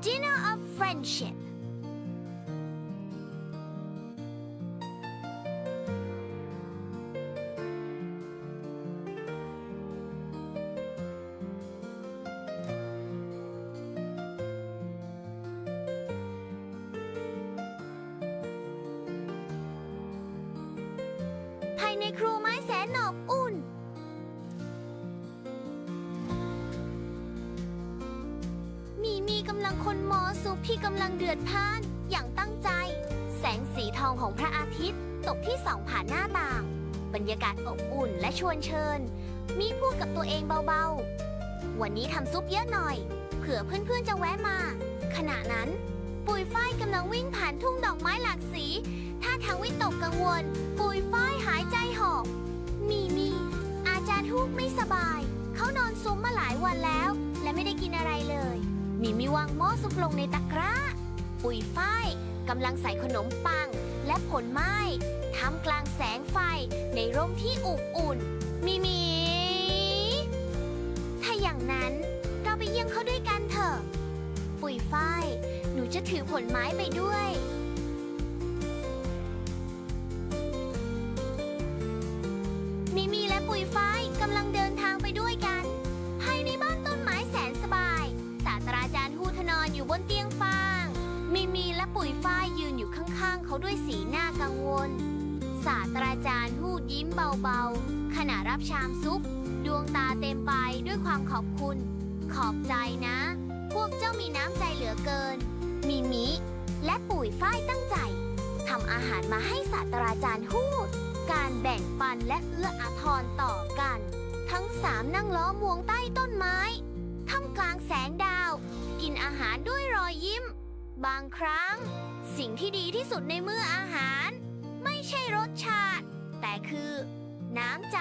dinner of friendship ภาย ลังคนหมอซุปที่กำลังเดือดพล่าน อย่างตั้งใจ แสงสีทองของพระอาทิตย์ ตกที่สองผ่านหน้าต่าง บรรยากาศอบอุ่นและชวนเชิญ มีพูดกับตัวเองเบาๆ วันนี้ทำซุปเยอะหน่อย เผื่อเพื่อนๆจะแวะมา ขณะนั้น ปุยฝ้ายกำลังวิ่งผ่านทุ่งดอกไม้หลากสีท่าทางวิตกกังวล ปุยฝ้ายหายใจหอบมีมีอาจารย์ฮูกไม่สบาย เขานอนซุมมาหลายวันแล้ว และไม่ได้กินอะไรเลย มีมีวางหม้อซุปลงในตะกร้า ปุ๋ยฝ้ายกำลังใส่ขนมปัง และผลไม้ทำกลางแสงไฟในร่มที่อบอุ่น มีมี ถ้าอย่างนั้นเราไปเยี่ยมเขาด้วยกันเถอะ ปุ๋ยฝ้าย หนูจะถือผลไม้ไปด้วยมิมีและปุ๋ยฝ้ายกำลังเดินทางไปด้วยกัน อยู่บนเตียงฟางมิมีและปุ๋ยฝ้ายยืนอยู่ข้างๆ เขาด้วยสีหน้ากังวล ศาสตราจารย์ฮูดยิ้มเบาๆ ขณะรับชามซุป ดวงตาเต็มไปด้วยความขอบคุณ ขอบใจนะ พวกเจ้ามีน้ำใจเหลือเกินมิมิและปุ๋ยฝ้ายตั้งใจทำอาหารมาให้ศาสตราจารย์ฮูด การแบ่งปันและเอื้ออาทรต่อกัน ทั้งสามนั่งล้อมวงใต้ต้นไม้ท่ามกลางแสงดาว หารด้วยรอยยิ้ม บางครั้ง สิ่งที่ดีที่สุดในมื้ออาหาร ไม่ใช่รสชาติ แต่คือ น้ำใจ